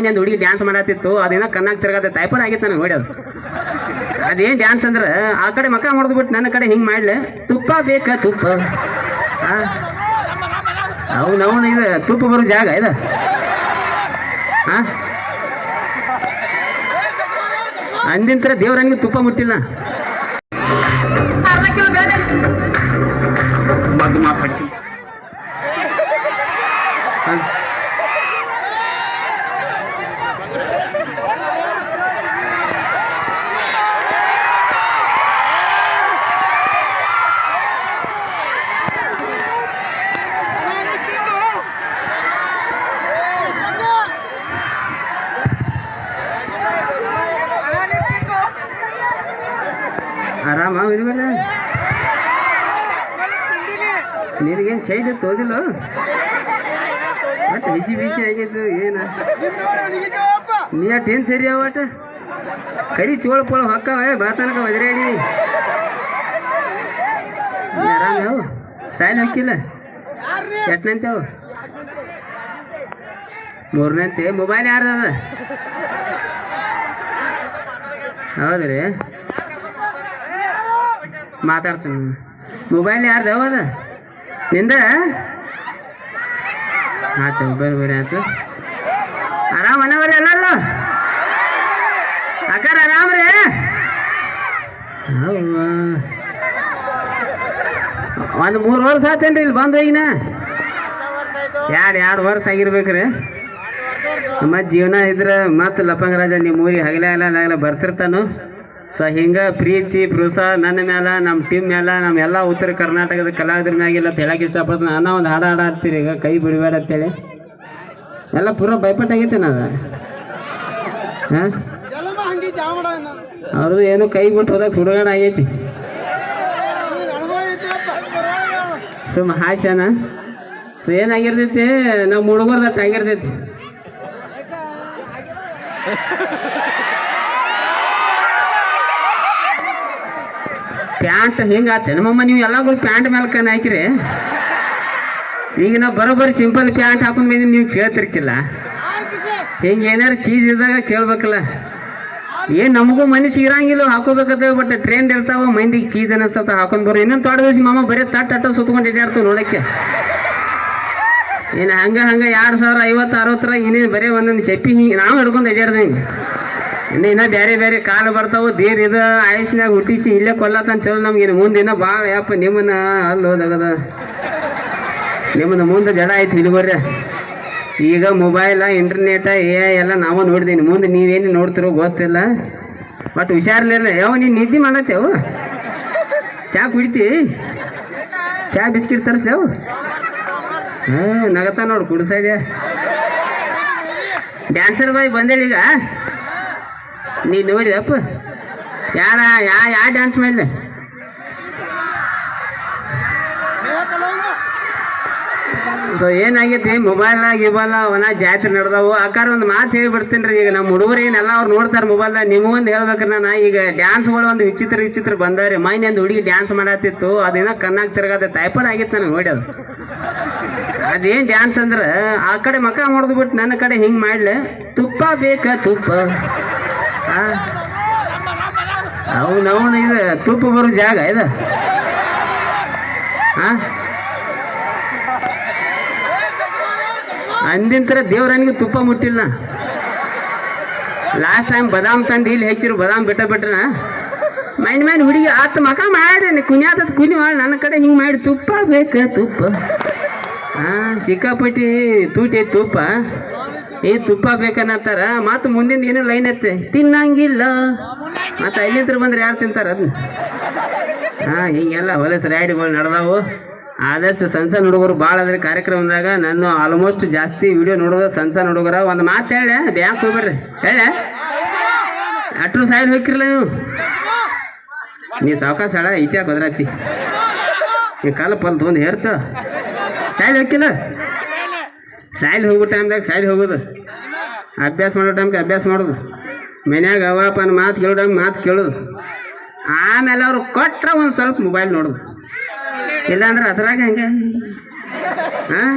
ಮೈನಿಂದ ಹುಡುಗಿ ಡ್ಯಾನ್ಸ್ ಮಾಡತ್ತಿತ್ತು ಅದೇನೋ ಕಣ್ಣಾಗಿ ತಿರ್ಗತ್ತೆ ಟೈಪರ್ ಆಗಿತ್ತು ನನಗೆ ಹೊಡ್ಯೋದು. ಅದೇನು ಡ್ಯಾನ್ಸ್ ಅಂದ್ರೆ ಆ ಕಡೆ ಮಕ್ಕ ಹೊಡೆದು ಬಿಟ್ಟು ನನ್ನ ಕಡೆ ಹಿಂಗೆ ಮಾಡ್ಲೆ ತುಪ್ಪ ಬೇಕಾ ತುಪ್ಪ. ಅವ್ನು ಅವನು ಇದು ತುಪ್ಪ ಬರೋ ಜಾಗ ಇದು. ಹಾ ಅಂದಿಂತರ ದೇವ್ರ ತುಪ್ಪ ಮುಟ್ಟಿಲ್ಲ. ಮದ್ದು ಮಾಸ್ ಆರಾಮ ತೋಜಿಲ್ಲ ನಿನಗೇನು ಚೈಡ್ ತೋದಿಲ್ಲ ಮತ್ತೆ ಬಿಸಿ ಬಿಸಿ ಆಗಿದ್ದು ಏನ? ನೀ ಏನು ಸರಿ ಅವಟ ಕರಿ ಚೋಳ ಪೋಳ ಹೊಕ್ಕವ ಬಾತನಕ ಒದರಾಡಿ ಆರಾಮ ಯಾವ ಸಾಯಿಲ್ ಹಾಕಿಲ್ಲ? ಎಟ್ನಂತೆ ಅವು ಮೂರನಂತೆ ಮೊಬೈಲ್ ಯಾರದ ಅದ ಹೌದ್ರಿ. ಮಾತಾಡ್ತೀನಿ. ಮೊಬೈಲ್ ಯಾರ್ದು? ಜವಾದ ನಿಂದ? ಆಯ್ತು ಬರ್ರಿ ಬರ್ರಿ ಆಯ್ತು ಆರಾಮ್ ಅನ್ನವ್ರಿ ಅಲ್ಲಲ್ಲ ಅಕ್ಕಾರ, ಆರಾಮ್ ರೀ? ಒಂದು ಮೂರು ವರ್ಷ ಆತೇನ್ರಿ ಇಲ್ಲಿ ಬಂದು ಈಗಿನ? ಎರಡು ಎರಡು ವರ್ಷ ಆಗಿರ್ಬೇಕ್ರಿ? ಮತ್ತು ಜೀವನ ಇದ್ರೆ ಮತ್ತು ಲಪಂಗರಾಜ ನಿಮ್ಮ ಊರಿಗೆ ಹಗಲೇ ಹಗಲ ಬರ್ತಿರ್ತಾನು. ಸೊ ಹಿಂಗೆ ಪ್ರೀತಿ, ಪ್ರೋತ್ಸಾಹ ನನ್ನ ಮೇಲೆ ನಮ್ಮ ಟೀಮ್ ಮೇಲೆ ನಮ್ಮ ಎಲ್ಲ ಉತ್ತರ ಕರ್ನಾಟಕದ ಕಲಾವಿದ್ರ ಮ್ಯಾಗಿಲ್ಲ ಹೇಳಕ್ಕೆ ಇಷ್ಟಪಡ್ತೀನಿ. ನಾನು ಒಂದು ಹಾಡು ಹಾಡು ಆಡ್ತೀರಿ ಈಗ, ಕೈ ಬಿಡಬೇಡ ಅಂತೇಳಿ. ಎಲ್ಲ ಪೂರ ಭಯಪಟ್ಟಾಗೈತೆ ನಾನು. ಹಾಂ? ಅವ್ರದ್ದು ಏನು ಕೈ ಬಿಟ್ಟು ಹೋದಾಗ ಸುಡುಗಾಡ ಆಗೈತಿ. ಸುಮ್ಮ ಹಾಸ್ಯನ. ಸೊ ಏನಾಗಿರ್ತೈತಿ? ನಮ್ಮ ಹುಡುಗರ್ದಟ್ಟು ಆಗಿರ್ತೈತಿ ಪ್ಯಾಂಟ್ ಹಿಂಗಾತೆ? ನಮ್ಮಮ್ಮ ನೀವು ಎಲ್ಲಾಗೂ ಪ್ಯಾಂಟ್ ಮೇಲೆ ಕಣ್ ಹಾಕಿರಿ. ಈಗ ನಾವು ಬರೋಬ್ಬರಿ ಸಿಂಪಲ್ ಪ್ಯಾಂಟ್ ಹಾಕೊಂಡ್ ಮೇಲೆ ನೀವು ಕೇಳ್ತಿರ್ಕಿಲ್ಲ. ಹಿಂಗೆ ಏನಾರು ಚೀಸ್ ಇದ್ದಾಗ ಕೇಳ್ಬೇಕಲ್ಲ. ಏನು ನಮಗೂ ಮನುಷ್ಯ ಇರಂಗಿಲ್ಲ, ಹಾಕೋಬೇಕಂತ ಬಟ್ ಟ್ರೆಂಡ್ ಇರ್ತಾವ, ಮಂದಿಗೆ ಚೀಸ್ ಅನ್ನಿಸ್ತಾವ ಹಾಕೊಂಡ್ ಬರೋ ಇನ್ನೊಂದು ತೊಡ ದಿವಸ ಮಾಮ ಬರೀ ತಟ್ಟ ಅಟ್ಟ ಸುತ್ಕೊಂಡು ಇಡ್ಯಾಡ್ತಾವ ನೋಡಕ್ಕೆ. ಏನು ಹಂಗೆ ಹಂಗೆ ಎರಡು ಸಾವಿರ ಐವತ್ತು ಅರವತ್ತರ ಇನ್ನೇನು ಬರೀ ಒಂದೊಂದು ಚಪ್ಪಿ ಹಿಂಗೆ ನಾವು ಹಿಡ್ಕೊಂಡು ಅಡ್ಡಾಡ್ದಂಗೆ ಇನ್ನು ಇನ್ನ ಬೇರೆ ಬೇರೆ ಕಾಲು ಬರ್ತಾವು ದೇರ್ ಇದು ಆಯುಷ್ನಾಗ ಹುಟ್ಟಿಸಿ ಇಲ್ಲೇ ಕೊಲ್ಲತ್ತಂತ ಚಲೋ ನಮ್ಗೆ. ಇನ್ನು ಮುಂದೆ ಇನ್ನೂ ಭಾಳ, ಯಪ್ಪ, ನಿಮ್ಮನ್ನ ಅಲ್ಲಿ ಹೋದಾಗದ. ನಿಮ್ಮನ್ನ ಮುಂದೆ ಜಡ ಆಯ್ತು ಇಲ್ಲಿ ಬರ್ರಿ. ಈಗ ಮೊಬೈಲ ಇಂಟರ್ನೆಟ ಏ ಎಲ್ಲ ನಾವು ನೋಡಿದೀನಿ ಮುಂದೆ ನೀವೇನು ನೋಡ್ತಿರೋ ಗೊತ್ತಿಲ್ಲ. ಬಟ್ ಹುಷಾರ್ಲಿಲ್ಲ ಯಾವ ನೀನು ನಿದ್ದೆ ಮಾಡತ್ತೇವು ಚಾ ಕುಡಿತಿ? ಚಾ ಬಿಸ್ಕಿಟ್ ತರಿಸ್ಲೇವು ಹಾಂ ನಗತ ನೋಡು ಕುಡಿಸಿದೆ ಡ್ಯಾನ್ಸರ್ ಬಾಯ್ ಬಂದೇಳಿ ಈಗ? ನೀ ನೋಡಿದಪ್ಪ ಯಾರ, ಯಾ ಯಾ ಡ್ಯಾನ್ಸ್ ಮಾಡಿದೆ ಸೊ ಏನಾಗೈತಿ ಮೊಬೈಲ್ ಗಿಬೈಲ್ ಅವನ ಜಾತ್ರೆ ನಡೆದವು. ಆಕಾರ ಒಂದು ಮಾತು ಹೇಳಿಬಿಡ್ತೀನಿ ರೀ, ಈಗ ನಮ್ಮ ಹುಡುಗರು ಏನೆಲ್ಲ ಅವ್ರು ನೋಡ್ತಾರೆ ಮೊಬೈಲ್ದಾಗ ನಿಮಗೊಂದು ಹೇಳ್ಬೇಕು ನಾನು. ಈಗ ಡ್ಯಾನ್ಸ್ಗಳು ಒಂದು ವಿಚಿತ್ರ ವಿಚಿತ್ರ ಬಂದವ್ರಿ. ಮೈನ್ ಒಂದು ಹುಡುಗಿ ಡ್ಯಾನ್ಸ್ ಮಾಡತ್ತಿತ್ತು ಅದೇನೋ ಕಣ್ಣಾಗ ತಿರ್ಗತ್ತೆ ಟೈಪರ್ ಆಗಿತ್ತು ನನಗೆ ನೋಡ್ಯದು. ಅದೇನು ಡ್ಯಾನ್ಸ್ ಅಂದ್ರೆ, ಆ ಕಡೆ ಮಕ್ಕ ಹೊಡೆದು ಬಿಟ್ಟು ನನ್ನ ಕಡೆ ಹಿಂಗೆ ಮಾಡ್ಲೆ, ತುಪ್ಪ ಬೇಕಾ ತುಪ್ಪ? ಅವನು ಅವನು ಇದು ತುಪ್ಪ ಬರೋ ಜಾಗ ಇದು. ಹಾಂ ಅಂದಿನ ಥರ ದೇವ್ರನಿಗೆ ತುಪ್ಪ ಮುಟ್ಟಿಲ್ಲ ಲಾಸ್ಟ್ ಟೈಮ್ ಬದಾಮ್ ತಂದು ಇಲ್ಲಿ ಹೆಚ್ಚಿರು ಬದಾಮ್ ಬಿಟ್ಟ ಬಿಟ್ರನ? ಮೈನ್ ಮೈನ್ ಹುಡುಗಿ ಆತ ಮಕ ಮಾಡಿ ಕುನಿಯಾತತ್ ಕುನಿ ಮಾಡಿ, ನನ್ನ ಕಡೆ ಹಿಂಗೆ ಮಾಡಿ ತುಪ್ಪ ಬೇಕು ತುಪ್ಪ. ಹಾಂ ಸಿಕ್ಕಾಪಟ್ಟಿ ತೂಟಿ ತುಪ್ಪ. ಈ ತುಪ್ಪ ಬೇಕನ್ನತ್ತಾರ ಮತ್ತು ಮುಂದಿನ ಏನು ಲೈನ್ ಐತೆ? ತಿನ್ನಂಗಿಲ್ಲ. ಮತ್ತು ಅಲ್ಲಿಂತ್ರ ಬಂದ್ರೆ ಯಾರು ತಿಂತಾರ ಅದನ್ನ ಹಾಂ, ಹಿಂಗೆಲ್ಲ ಹೊಲಸ ರೈಡ್ಗಳು ನಡೆದಾವು. ಆದಷ್ಟು ಸಣ್ಣ ಸಣ್ಣ ಹುಡುಗರು ಭಾಳ ಅದ್ರ ಕಾರ್ಯಕ್ರಮದಾಗ ನಾನು ಆಲ್ಮೋಸ್ಟ್ ಜಾಸ್ತಿ ವಿಡಿಯೋ ನೋಡೋದು ಸಣ್ಣ ಸಣ್ಣ ಹುಡುಗರ. ಒಂದು ಮಾತು ಹೇಳಿ, ಬ್ಯಾಂಕ್ ಹೋಗ್ಬೇಡ್ರಿ ಹೇಳ? ಅಟ್ರು ಸಾಯಿಲ್ ಹೋಗಿರಲ್ಲ ನೀವು? ನೀ ಸಾವಕಾಶ ಹೇಳ ಇತಿಹಾಕ ನೀ ಕಾಲ ಪಲ್ ತೊಗೊಂಡು ಹೇರ್ತ. ಸಾಯಿಲ್ ಹೋಗಿಲ್ಲ ಸಾಯಿಲ್ ಹೋಗೋ ಟೈಮ್ದಾಗ ಸಾಯಿಲ್ ಹೋಗೋದು. ಅಭ್ಯಾಸ ಮಾಡೋ ಟೈಮ್ಗೆ ಅಭ್ಯಾಸ ಮಾಡೋದು. ಮನ್ಯಾಗ ಅವಪ್ಪನ ಮಾತು ಕೇಳೋ ಟೈಮ್ ಮಾತು ಕೇಳೋದು. ಆಮೇಲೆ ಅವ್ರು ಕೊಟ್ಟರೆ ಒಂದು ಸ್ವಲ್ಪ ಮೊಬೈಲ್ ನೋಡೋದು. ಇಲ್ಲಾಂದ್ರೆ ಅದ್ರಾಗ ಹಂಗೆ. ಹಾಂ?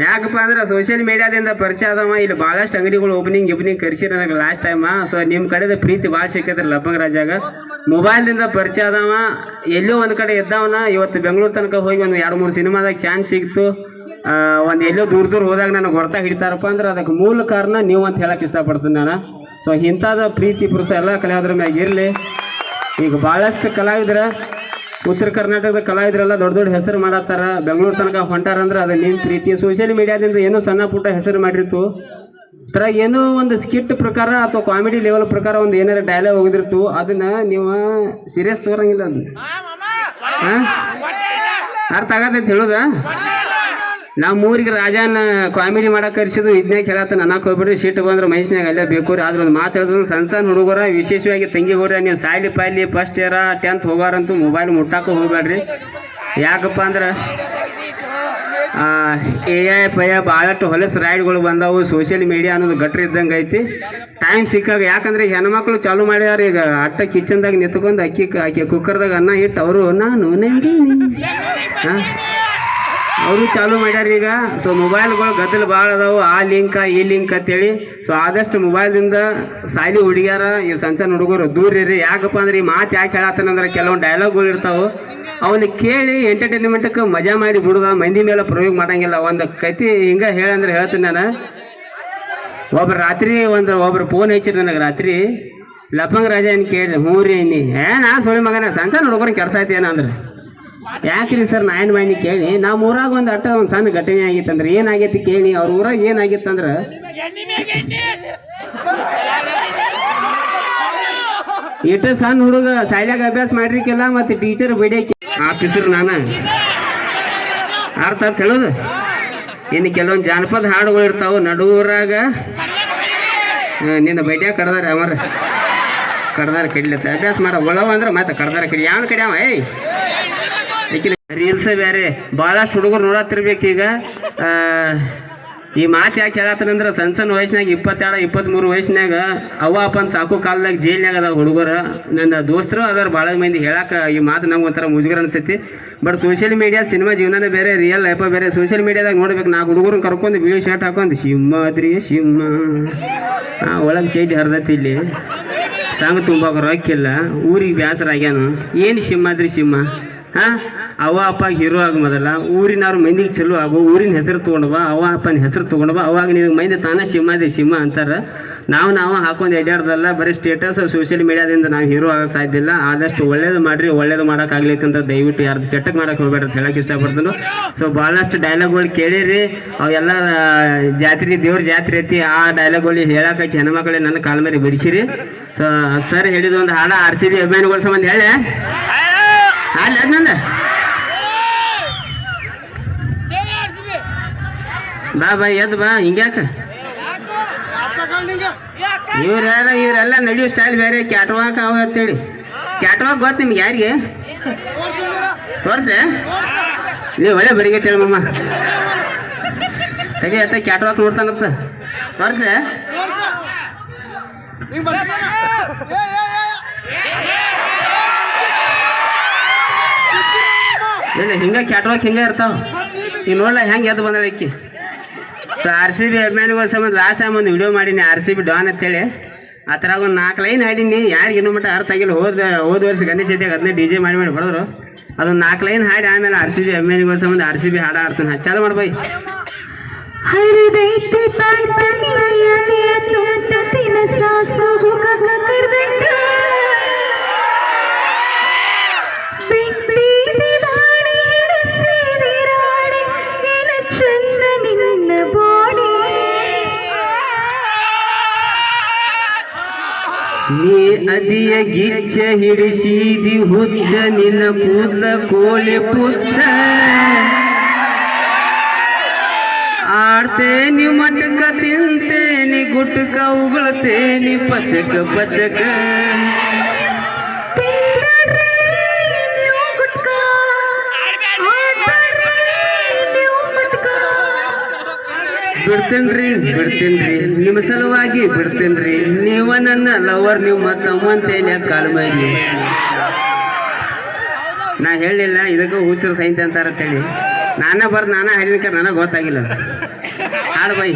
ಯಾಕಪ್ಪ ಅಂದ್ರೆ ಸೋಷಿಯಲ್ ಮೀಡಿಯಾದಿಂದ ಪರಿಚಯ ಆದವ. ಇಲ್ಲಿ ಭಾಳಷ್ಟು ಅಂಗಡಿಗಳು ಓಪನಿಂಗ್ ಇಬ್ನಿಂಗ್ ಕರೆಸಿರ ನನಗೆ ಲಾಸ್ಟ್ ಟೈಮ ಸೊ ನಿಮ್ಮ ಕಡೆದ ಪ್ರೀತಿ ಭಾಳ ಸಿಕ್ಕೈತ್ರಿ ಲಬ್ಬಂಗ ರಾಜಾಗ ಮೊಬೈಲ್ದಿಂದ ಪರಿಚಯ ಆದವ. ಎಲ್ಲೋ ಒಂದು ಕಡೆ ಇದ್ದವನ ಇವತ್ತು ಬೆಂಗಳೂರು ತನಕ ಹೋಗಿ ಒಂದು ಎರಡು ಮೂರು ಸಿನಿಮಾದಾಗ ಚಾನ್ಸ್ ಸಿಕ್ತು. ಒಂದು ಎಲ್ಲೋ ದೂರ ದೂರ ಹೋದಾಗ ನನಗೆ ಹೊರತಾಗ ಹಿಡಿತಾರಪ್ಪ ಅಂದ್ರೆ ಅದಕ್ಕೆ ಮೂಲ ಕಾರಣ ನೀವು ಅಂತ ಹೇಳಕ್ಕೆ ಇಷ್ಟಪಡ್ತೀನಿ ನಾನು. ಸೊ ಇಂಥದ ಪ್ರೀತಿ ಪುರುಷ ಎಲ್ಲ ಕಲಾವಿದ್ರ ಮ್ಯಾಗ ಇರಲಿ. ಈಗ ಭಾಳಷ್ಟು ಕಲಾವಿದ್ರ ಉತ್ತರ ಕರ್ನಾಟಕದ ಕಲಾವಿದರೆಲ್ಲ ದೊಡ್ಡ ದೊಡ್ಡ ಹೆಸರು ಮಾಡತ್ತಾರ. ಬೆಂಗಳೂರು ತನಕ ಹೊಂಟಾರ ಅಂದ್ರೆ ಅದು ನಿಮ್ಮ ಪ್ರೀತಿ. ಸೋಷಿಯಲ್ ಮೀಡಿಯಾದಿಂದ ಏನೋ ಸಣ್ಣ ಪುಟ್ಟ ಹೆಸರು ಮಾಡಿರ್ತು. ಥರ ಏನೋ ಒಂದು ಸ್ಕಿಟ್ ಪ್ರಕಾರ ಅಥವಾ ಕಾಮಿಡಿ ಲೆವೆಲ್ ಪ್ರಕಾರ ಒಂದು ಏನಾರ ಡೈಲಾಗ್ ಹೋಗಿದಿರ್ತು. ಅದನ್ನ ನೀವು ಸೀರಿಯಸ್ ತಗೋರಂಗಿಲ್ಲ ಅದನ್ನ ಹಾಂ ಅರ್ಥ ಆಗತ್ತೈತೆ ಹೇಳೋದಾ? ನಾವು ಊರಿಗೆ ರಾಜನ ಕಾಮಿಡಿ ಮಾಡಕ್ಕೆ ಕರ್ಸಿದ್ದು ಇದನ್ನೇ ಕೇಳತ್ತ ನನಗೆ ಹೋಗ್ಬಿಡ್ರಿ ಸೀಟ್ ಬಂದ್ರೆ ಮೈಸಿನಾಗ ಅಲ್ಲೇ ಬೇಕು ರೀ. ಆದ್ರೆ ಒಂದು ಮಾತು ಹೇಳಿದ್ರು ಸಣ್ಣ ಸಣ್ಣ ಹುಡುಗರ ವಿಶೇಷವಾಗಿ ತಂಗಿ ಹೋಗ್ರಿ ನೀವು ಸಾಯ್ಲಿ ಪಾಯ್ಲಿ ಫಸ್ಟ್ ಇಯರ ಟೆಂತ್ ಹೋಗಾರಂತೂ ಮೊಬೈಲ್ ಮುಟ್ಟಾಕ ಹೋಗ್ಬೇಡ್ರಿ. ಯಾಕಪ್ಪ ಅಂದ್ರೆ ಎ ಐ ಪಯ ಭಾಳಷ್ಟು ಹೊಲಸು ರೈಡ್ಗಳು ಬಂದವು. ಸೋಷಿಯಲ್ ಮೀಡಿಯಾ ಅನ್ನೋದು ಗಟ್ರ ಇದ್ದಂಗೆ ಐತಿ. ಟೈಮ್ ಸಿಕ್ಕಾಗ ಯಾಕಂದ್ರೆ ಹೆಣ್ಮಕ್ಳು ಚಾಲು ಮಾಡ್ಯಾರ. ಈಗ ಅಟ್ಟ ಕಿಚನ್ದಾಗ ನಿಂತ್ಕೊಂಡು ಅಕ್ಕಿ ಅಕ್ಕಿ ಕುಕ್ಕರ್ದಾಗ ಅನ್ನ ಇಟ್ಟು, ಅವರು, ನಾನು ಹಾಂ? ಅವರು ಚಾಲು ಮಾಡ್ಯಾರ ಈಗ. ಸೊ ಮೊಬೈಲ್ಗಳು ಗದ್ದಲು ಭಾಳ ಅದಾವು. ಆ ಲಿಂಕ ಈ ಲಿಂಕ್ ಅಂತೇಳಿ. ಸೊ ಆದಷ್ಟು ಮೊಬೈಲ್ದಿಂದ ಸಾಲಿ ಹುಡುಗಿಯರ ಇವು ಸಣ್ಣ ಸಣ್ಣ ಹುಡುಗರು ದೂರ ಇರಿ ಯಾಕಪ್ಪ ಅಂದ್ರೆ ಈ ಮಾತು ಯಾಕೆ ಹೇಳತ್ತನಂದ್ರೆ ಕೆಲವೊಂದು ಡೈಲಾಗ್ಗಳು ಇರ್ತಾವೆ. ಅವನ್ನ ಕೇಳಿ ಎಂಟರ್ಟೈನ್ಮೆಂಟ್ಗೆ ಮಜಾ ಮಾಡಿ ಹುಡುಗ ಮಂದಿ ಮೇಲೆ ಪ್ರಯೋಗ ಮಾಡಂಗಿಲ್ಲ. ಒಂದು ಕತಿ ಹಿಂಗೆ ಹೇಳಂದ್ರೆ ಹೇಳ್ತೀನಿ ನಾನು. ಒಬ್ರು ರಾತ್ರಿ ಒಂದು ಒಬ್ರು ಫೋನ್ ಹಚ್ಚಿರಿ ನನಗೆ ರಾತ್ರಿ. ಲಪಂಗ ರಾಜ ಏನು ಕೇಳಿ ಹ್ಞೂ ರೀ ನೀ. ಏ, ನಾ ಸೋಳಿ ಮಗನ, ಸಣ್ಣ ಸಣ್ಣ ಹುಡುಗರ ಕೆಲಸ ಐತಿ ಏನಂದ್ರೆ ಯಾಕ್ರಿ ಸರ್ ನಾಯನ್ ಮಾಯಿ ಕೇಳಿ? ನಮ್ಮ ಊರಾಗ ಒಂದು ಅಟ್ಟ ಒಂದು ಸಣ್ಣ ಘಟನೆ ಆಗಿತ್ತಂದ್ರೆ ಏನಾಗೈತಿ ಕೇಳಿ? ಅವ್ರ ಊರಾಗ ಏನಾಗಿತ್ತಂದ್ರೆ ಇಟ್ಟು ಸಣ್ಣ ಹುಡುಗ ಶಾಲ್ಯಾಗ ಅಭ್ಯಾಸ ಮಾಡ್ರಿಕ್ಕಿಲ್ಲ ಮತ್ತೆ ಟೀಚರ್ ಬಿಡಕ್ಕೆ ಆಫೀಸರ್ ನಾನು. ಅರ್ಥ ಕೇಳೋದು ಹೇಳೋದು? ಇನ್ನು ಕೆಲವೊಂದು ಜಾನಪದ ಹಾಡುಗಳು ಇರ್ತಾವೆ ನಡುವರಾಗ ನಿನ್ನ ಬೈಡ್ಯಾಗ ಕಡ್ದಾರ ಅವರ. ಕಡ್ದಾರ ಕಡಿಲತ್ತ. ಅಭ್ಯಾಸ ಮಾಡ. ಒಳವ ಅಂದ್ರೆ ಮತ್ತೆ ಕಡ್ದಾರ ಕಡಿ. ಯಾವ ಕಡೆ ಅವ? ಏಯ್! ರೀಲ್ಸ್ ಬೇರೆ ಭಾಳಷ್ಟು ಹುಡುಗರು ಈಗ. ಈ ಮಾತು ಯಾಕೆ ಹೇಳತ್ತಂದ್ರೆ ಸಣ್ಣ ಸಣ್ಣ ವಯಸ್ಸಿನಾಗ ಇಪ್ಪತ್ತೆರಡು ಇಪ್ಪತ್ತ್ಮೂರು ವಯಸ್ಸಿನಾಗ ಅವ್ವ ಅಪ್ಪನ ಸಾಕು ಕಾಲದಾಗ ಜೈಲ್ನಾಗ ಅದಾವ ಹುಡುಗರು. ನನ್ನ ದೋಸ್ತರು ಅದರ ಭಾಳ ಮಂದಿ ಹೇಳಕ್ಕ ಈ ಮಾತು ನಂಗೆ ಒಂಥರ ಮುಜುಗರ ಅನ್ಸೈತಿ. ಬಟ್ ಸೋಷಿಯಲ್ ಮೀಡಿಯಾ ಸಿನಿಮಾ ಜೀವನನೇ ಬೇರೆ ರಿಯಲ್ ಲೈಫ ಬೇರೆ ಸೋಷಿಯಲ್ ಮೀಡಿಯಾದಾಗ ನೋಡ್ಬೇಕು ನಾಲ್ಕು ಹುಡುಗರು ಕರ್ಕೊಂಡು ಬಿಳಿ ಶರ್ಟ್ ಹಾಕೊಂಡು ಸಿಂಹಾದ್ರಿ ಸಿಂಹ ಒಳಗೆ ಚೈಟಿ ಹರಿದೈತಿ ಇಲ್ಲಿ. ಸಾಂಗ್ ತುಂಬ ರೊಕ್ಕಿಲ್ಲ. ಊರಿಗೆ ಬೇಸರ ಆಗ್ಯಾನು ಏನು ಸಿಂಹಾದ್ರಿ ಸಿಂಹ ಹಾಂ? ಅವ್ವ, ಅಪ್ಪ ಹೀರೋ ಆಗ ಮೊದಲ. ಊರಿನವ್ರ ಮಂದಿಗೆ ಚಲೋ ಆಗು. ಊರಿನ ಹೆಸರು ತೊಗೊಂಡು ಅವ ಅಪ್ಪನ ಹೆಸರು ತೊಗೊಂಡವ ಅವಾಗ ನಿನಗೆ ಮಂದಿ ತಾನೇ ಅದೇ ಸಿಂಹ ಅಂತಾರೆ. ನಾವು ನಾವು ಹಾಕೊಂಡು ಎಡ್ಯಾಡ್ದಲ್ಲ. ಬರೀ ಸ್ಟೇಟಸ್ ಸೋಷಿಯಲ್ ಮೀಡಿಯಾದಿಂದ ನಾವು ಹೀರೋ ಆಗಕ್ಕೆ ಸಾಧ್ಯ ಇಲ್ಲ ಆದಷ್ಟು ಒಳ್ಳೇದು ಮಾಡಿರಿ. ಒಳ್ಳೇದು ಮಾಡೋಕ್ಕಾಗ್ಲೈತೆ ಅಂತ ದಯವಿಟ್ಟು ಯಾರ್ದು ಕೆಟ್ಟಕ್ಕೆ ಮಾಡೋಕೆ ಹೋಗ್ಬೇಡ್ರಿ ಅಂತ ಹೇಳಕ್ಕೆ ಇಷ್ಟಪಡ್ತೀನಿ. ಸೊ ಭಾಳಷ್ಟು ಡೈಲಾಗ್ಗಳು ಕೇಳಿರಿ. ಅವೆಲ್ಲ ಜಾತ್ರೆ, ದೇವ್ರ ಜಾತ್ರೆ ಐತಿ. ಆ ಡೈಲಾಗ್ಗಳು ಹೇಳಕ್ಕೆ ಹೆಣ್ಮಕ್ಳಿಗೆ ನನ್ನ ಕಾಲ ಮೇಲೆ ಬಿಡಿಸಿರಿ. ಸೊ ಸರ್ ಹೇಳಿದ ಒಂದು ಹಾಡ ಆರ್ ಸಿ ಬಿ ಸಂಬಂಧ ಹೇಳಿ. ಅಲ್ಲ ನಂದ ಬಾ ಬಾ, ಎದ್ದು ಬಾ ಹಿಂಗ್ಯಾಕ ಇವ್ರೆಲ್ಲ, ಇವರೆಲ್ಲ ನಡೆಯೋ ಸ್ಟೈಲ್ ಬೇರೆ ಕ್ಯಾಟ್ವಾಕ್ ಅವ ಅಂತೇಳಿ. ಕ್ಯಾಟ್ವಾಕ್ ಗೊತ್ತು ನಿಮ್ಗೆ ಯಾರಿಗೆ? ತೋರ್ಸೆ? ನೀವು ಒಳ್ಳೆ ಬಡಿಗೆ ಮಮ್ಮ ತೆಗಿ, ಅತ್ತ ಕ್ಯಾಟ್ವಾಕ್ ನೋಡ್ತಾನತ್ತ ತೋರ್ಸೆ? ಇಲ್ಲ ಹಿಂಗೆ ಕ್ಯಾಟ್ರಾಕ್ ಹಿಂಗೆ ಇರ್ತಾವ. ಈಗ ನೋಡ್ಲ ಹೆಂಗೆ ಎದ್ದು ಬಂದ ಅಕ್ಕಿ ಸೊ ಆರ್ ಸಿ ಬಿ ಅಭಿಮಾನಿಗಳ ಸಂಬಂಧ ಲಾಸ್ಟ್ ಟೈಮ್ ಒಂದು ವಿಡಿಯೋ ಮಾಡೀನಿ ಆರ್ ಸಿ ಬಿ ಡಾನ್ ಅಂತೇಳಿ. ಆ ಥರ ಒಂದು ನಾಲ್ಕು ಲೈನ್ ಹಾಡೀನಿ. ಯಾರಿಗೆ ಇನ್ನೂ ಮಟ್ಟ ಅರ್ಥ ಆಗಿಲ್ಲ. ಹೋದ ಹೋದ ವರ್ಷ ಗಣೇಶ ಜೊತೆಗೆ ಅದನ್ನೇ ಡಿ ಜೆ ಮಾಡಿ ಮಾಡಿ ಬಡದ್ರು. ಅದೊಂದು ನಾಲ್ಕು ಲೈನ್ ಹಾಡಿ ಆಮೇಲೆ ಆರ್ ಸಿ ಬಿ ಅಭಿಮಾನಿಗಳ ಸಂಬಂಧ ಆರ್ ಸಿ ಬಿ ಹಾಡ ಆಡ್ತಾನೆ ಚಾಲು ಮಾಡ್ಬೈ ಹರಿದೈತೆ ನೀ ಅದಿಯ ಗಿಚ್ಚ ಹಿಡಿಸಿದಿ ಹುಚ್ಚ, ನಿನ್ನ ಕೂದಲ ಕೋಳಿ ಪುಚ್ಚ. ಆಡ್ತೇನಿ ಮಟಕ, ತಿಂತೇನಿ ಗುಟ್ಕ, ಉಗುಳ್ತೇನಿ ಪಚಕ ಪಚಕ. ಬಿಡ್ತೇನ್ರಿ ಬಿಡ್ತೇನ್ರಿ ನಿಮ್ಮ ಸಲುವಾಗಿ ಬಿಡ್ತೇನ್ರಿ ನೀವ ನನ್ನ ಲವರ್ ನೀವು ಮತ್ತೆ ತಮ್ಮಂತೇಲಿ ಕಾಲ್ ಮಾಡಿ ನಾ ಹೇಳಿಲ್ಲ, ಇದಕ್ಕೂ ಹುಚ್ಚರು ಸೈಂತ ಅಂತಾರಂತೇಳಿ ನಾನ ಬರ್ದು, ನಾನೇ ಹೇಳಿದ ನನಗೆ ಗೊತ್ತಾಗಿಲ್ಲ. ಹಾಡು ಬೈ.